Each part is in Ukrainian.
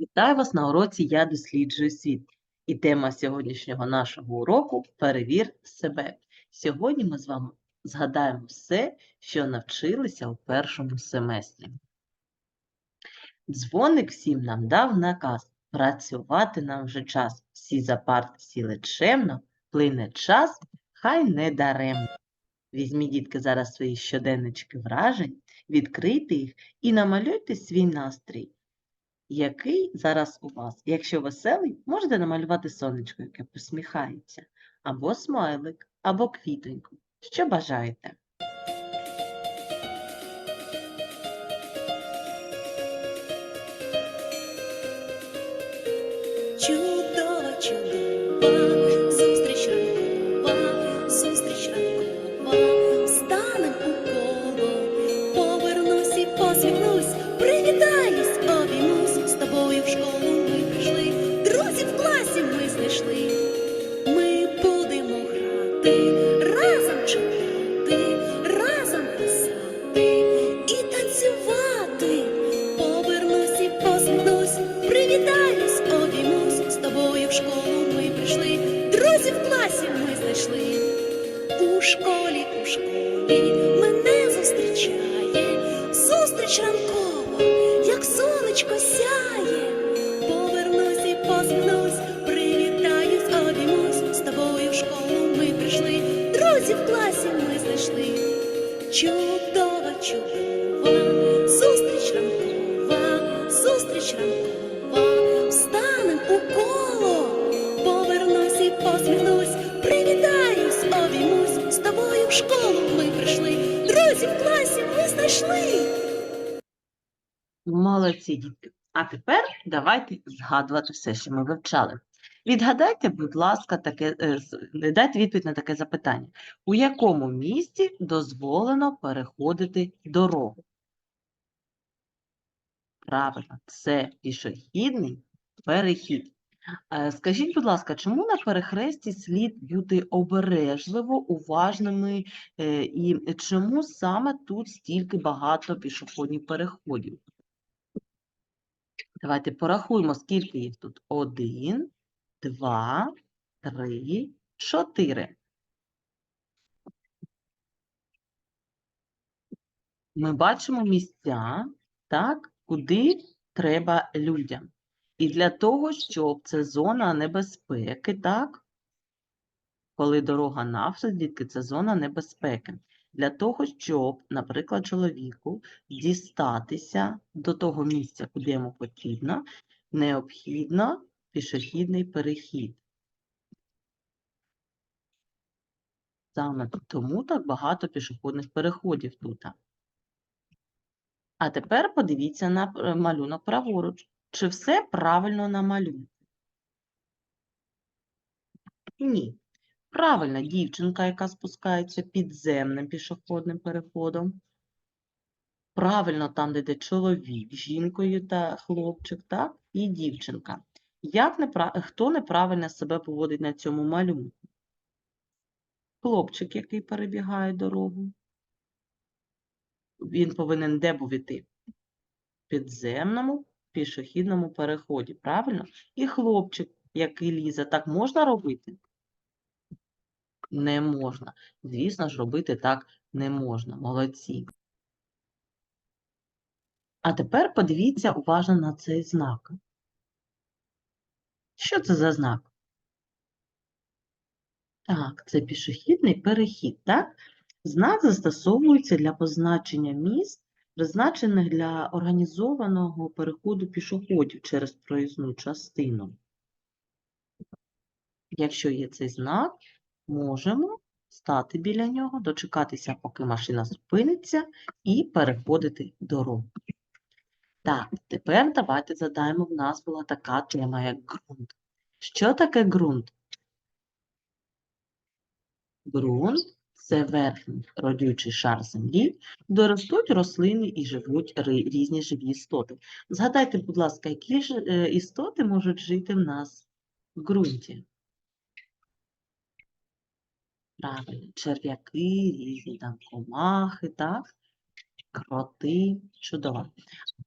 Вітаю вас на уроці Я досліджую світ. І тема сьогоднішнього нашого уроку Перевір себе. Сьогодні ми з вами згадаємо все, що навчилися у першому семестрі. Дзвоник всім нам дав наказ. Працювати нам вже час. Всі за парти сіли чемно, плине час, хай не даремно. Візьміть, дітки, зараз свої щоденнички вражень, відкрийте їх і намалюйте свій настрій який зараз у вас. Якщо веселий, можете намалювати сонечко, яке посміхається, або смайлик, або квітоньку. Що бажаєте? Школі, у школі мене зустрічає, зустріч ранкова, як сонечко сяє. Друзів класі ми знайшли. Молодці, дітки. А тепер давайте згадувати все, що ми вивчали. Відгадайте, будь ласка, таке, е, дайте відповідь на таке запитання. У якому місці дозволено переходити дорогу? Правильно, це пішохідний перехід. Е, Скажіть, будь ласка, чому на перехресті слід бути обережливо уважними е, і чому саме тут стільки багато пішохідних переходів? Давайте порахуємо, скільки їх тут. Один, два, три, чотири. Ми бачимо місця, так, куди треба людям. І для того, щоб це зона небезпеки, так, коли дорога навши, дітки, це зона небезпеки. Для того, щоб, наприклад, чоловіку дістатися до того місця, куди йому потрібно, необхідно пішохідний перехід. Саме тому так багато пішохідних переходів тут. А тепер подивіться на е, малюнок праворуч. Чи все правильно намалювано? Ні. Правильно, дівчинка, яка спускається підземним пішохідним переходом. Правильно, там, де йде чоловік з жінкою та хлопчик, так? І дівчинка. Як непра... Хто неправильно себе поводить на цьому малюнку? Хлопчик, який перебігає дорогу. Він повинен де був іти? Підземному пішохідному переході, правильно? І хлопчик, який лізе, так можна робити? Не можна. Звісно ж, робити так не можна. Молодці. А тепер подивіться уважно на цей знак. Що це за знак? Так, це пішохідний перехід, так? Знак застосовується для позначення місць, призначених для організованого переходу пішоходів через проїзну частину. Якщо є цей знак, можемо стати біля нього, дочекатися, поки машина зупиниться, і переходити дорогу. Так, тепер давайте задаємо, в нас була така тема, як ґрунт. Що таке ґрунт? Ґрунт – це верхній родючий шар землі, де ростуть рослини і живуть різні живі істоти. Згадайте, будь ласка, які ж е, істоти можуть жити в нас в ґрунті? Правильно, черв'яки, різні там комахи, так? Кроти. Чудово.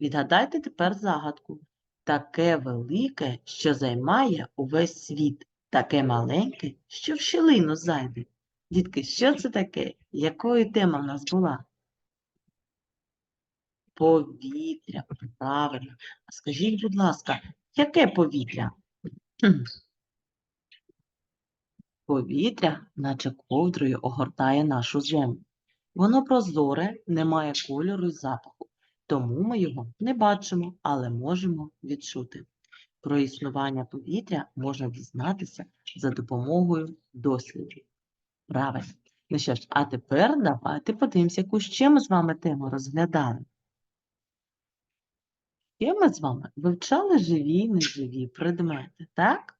Відгадайте тепер загадку. таке велике, що займає увесь світ, таке маленьке, що в щілину зайде. Дітки, що це таке? Якою тема в нас була? Повітря, правильно. А скажіть, будь ласка, яке повітря? Повітря, наче ковдрою, огортає нашу землю. Воно прозоре, не має кольору і запаху, тому ми його не бачимо, але можемо відчути. Про існування повітря можна дізнатися за допомогою дослідів. Правильно. Ну що ж, а тепер давайте подивимося, яку ще ми з вами тему розглядали. Ще ми з вами вивчали живі і неживі предмети, так?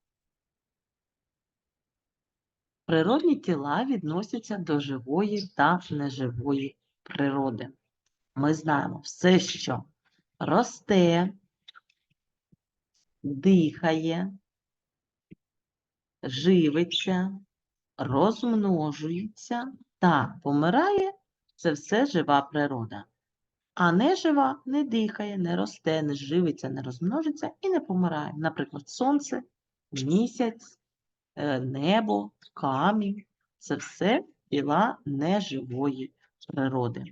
Природні тіла відносяться до живої та неживої природи. Ми знаємо все, що росте, дихає, живиться, розмножується та помирає це все жива природа. А нежива не дихає, не росте, не живиться, не розмножиться і не помирає. Наприклад, сонце, місяць, е, небо, камінь це все тіла неживої природи.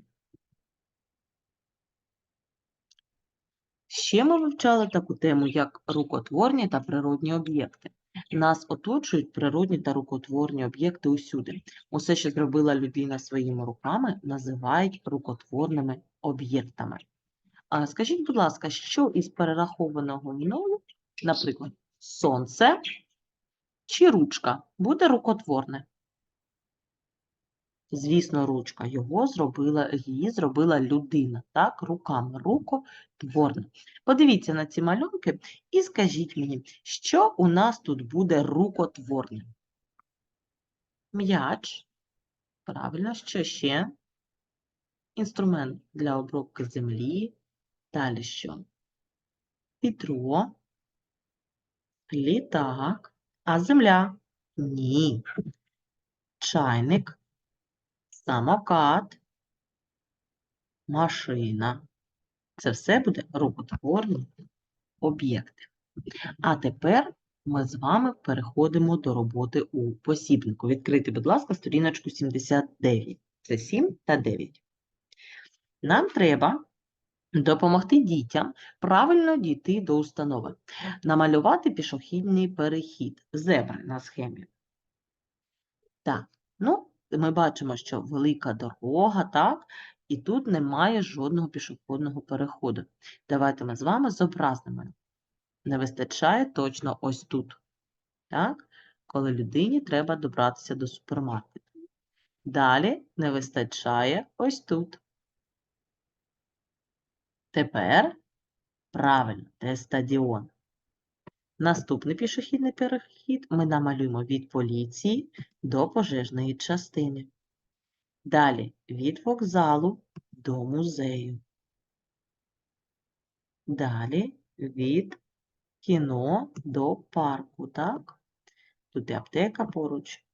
Ще ми вивчали таку тему, як рукотворні та природні об'єкти. Нас оточують природні та рукотворні об'єкти усюди. Усе, що зробила людина своїми руками, називають рукотворними об'єктами. А скажіть, будь ласка, що із перерахованого мною, наприклад, сонце чи ручка, буде рукотворне? Звісно, ручка його зробила, її зробила людина, так, руками, рукотворне. Подивіться на ці малюнки і скажіть мені, що у нас тут буде рукотворним? М'яч. Правильно, що ще? Інструмент для обробки землі. Далі що? Вітро, літак, а земля? Ні. Чайник, самокат, машина. Це все буде рукотворні об'єкти. А тепер ми з вами переходимо до роботи у посібнику. Відкрийте, будь ласка, сторіночку 79. Це 7 та 9. Нам треба допомогти дітям правильно дійти до установи. Намалювати пішохідний перехід зебри на схемі. Так, ну, ми бачимо, що велика дорога, так, і тут немає жодного пішохідного переходу. Давайте ми з вами зобразимо. Не вистачає точно ось тут, так, коли людині треба добратися до супермаркету. Далі не вистачає ось тут. Тепер, правильно, це стадіон. Наступний пішохідний перехід ми намалюємо від поліції до пожежної частини. Далі від вокзалу до музею. Далі від кіно до парку, так? Тут і аптека поруч.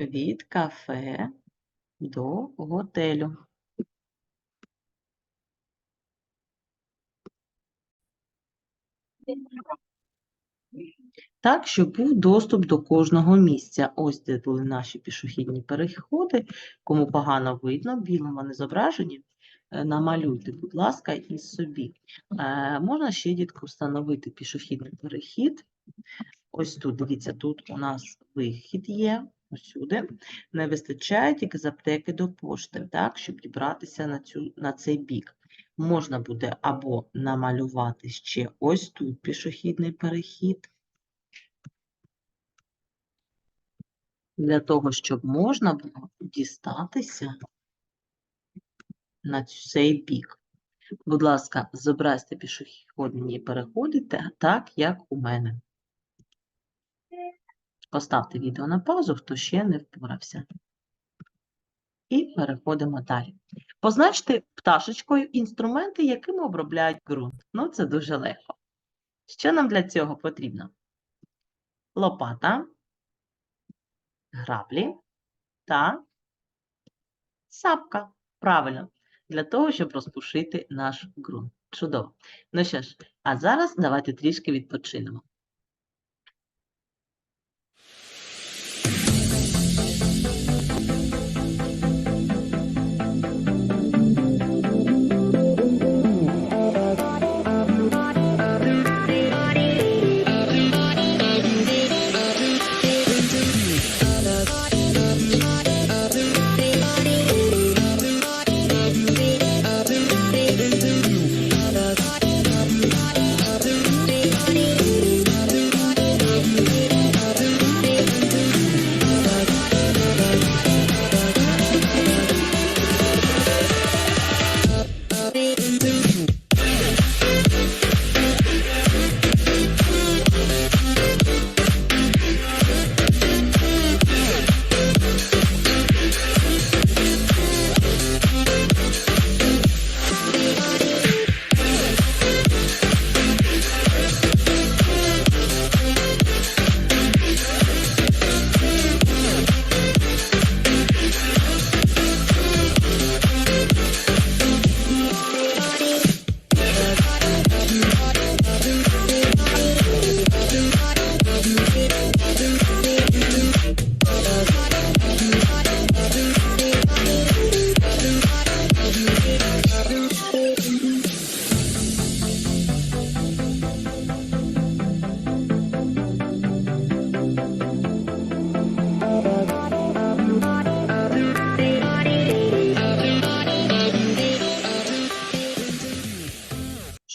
Від кафе до готелю. Так, щоб був доступ до кожного місця. Ось де були наші пішохідні переходи. Кому погано видно, білим вони зображені. е, Намалюйте, будь ласка, і собі. Е, Можна ще, дітку, встановити пішохідний перехід. Ось тут, дивіться, тут у нас вихід є, ось сюди. Не вистачає тільки з аптеки до пошти, так, щоб дібратися на, цю, на цей бік. Можна буде або намалювати ще ось тут пішохідний перехід, для того, щоб можна було дістатися на цей бік. Будь ласка, зобразьте пішохідні переходи та- так, як у мене. Поставте відео на паузу, хто ще не впорався. І переходимо далі. Позначте пташечкою інструменти, якими обробляють ґрунт. Ну, це дуже легко. Що нам для цього потрібно? Лопата, граблі та сапка. Правильно. для того, щоб розпушити наш ґрунт. Чудово. Ну що ж, а зараз давайте трішки відпочинемо.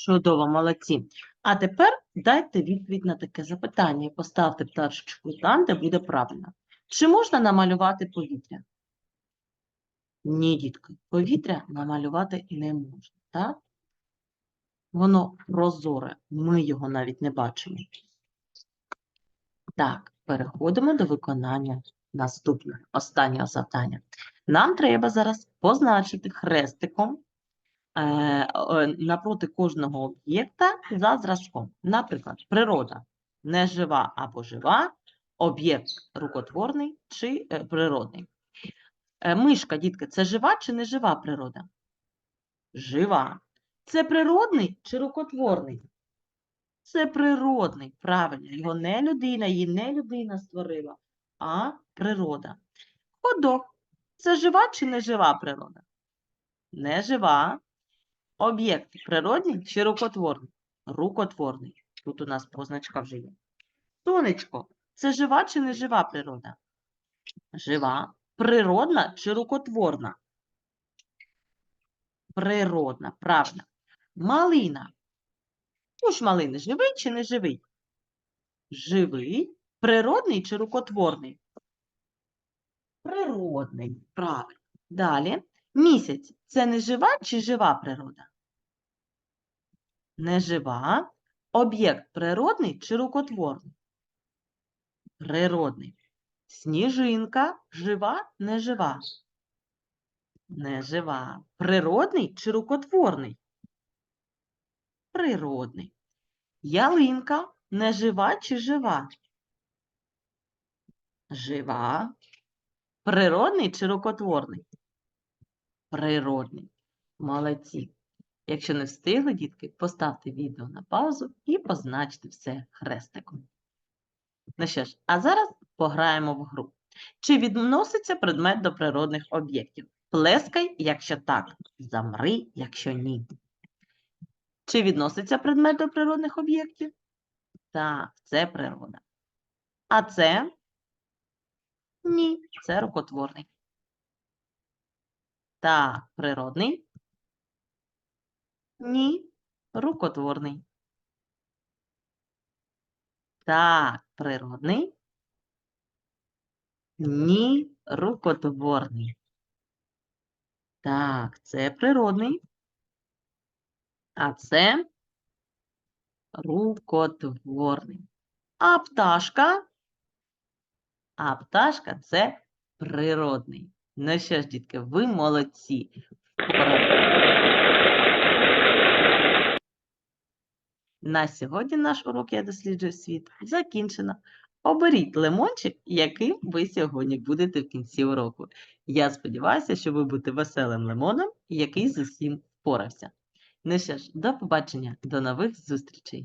Чудово, молодці. А тепер дайте відповідь на таке запитання і поставте пташечку там, де буде правильно. Чи можна намалювати повітря? Ні, дітки, повітря намалювати не можна, так? Воно прозоре, ми його навіть не бачимо. Так, переходимо до виконання наступного, останнього завдання. Нам треба зараз позначити хрестиком напроти кожного об'єкта за зразком. Наприклад, природа нежива або жива, об'єкт рукотворний чи е, природний. Е, Мишка, дітки, це жива чи не жива природа? Жива. Це природний чи рукотворний? Це природний, правильно. Його не людина, її не людина створила, а природа. Ходок. Це жива чи не жива природа? Не жива. Об'єкт природний чи рукотворний? Рукотворний. Тут у нас позначка вже є. Сонечко. Це жива чи не жива природа? Жива. Природна чи рукотворна? Природна, правильно. Малина. Куш малини живий чи не живий? Живий. Природний чи рукотворний? Природний, правильно. Далі. Місяць це не жива чи жива природа? Не жива. Об'єкт природний чи рукотворний? Природний. Сніжинка жива, не жива? Не жива. Природний чи рукотворний? Природний. Ялинка не жива чи жива? Жива. Природний чи рукотворний? Природний. Молодці. Якщо не встигли, дітки, поставте відео на паузу і позначте все хрестиком. Ну що ж, а зараз пограємо в гру. Чи відноситься предмет до природних об'єктів? Плескай, якщо так, замри, якщо ні. Чи відноситься предмет до природних об'єктів? Так, це природа. А це? Ні, це рукотворний. Так, природний? Ні, рукотворний. Так, природний? Ні, рукотворний. Так, це природний. А це рукотворний. А пташка? А пташка це природний. Ну що ж, дітки, ви молодці. На сьогодні наш урок «Я досліджую світ» закінчено. Оберіть лимончик, яким ви сьогодні будете в кінці уроку. Я сподіваюся, що ви будете веселим лимоном який з усім впорався. Ну що ж, до побачення, до нових зустрічей!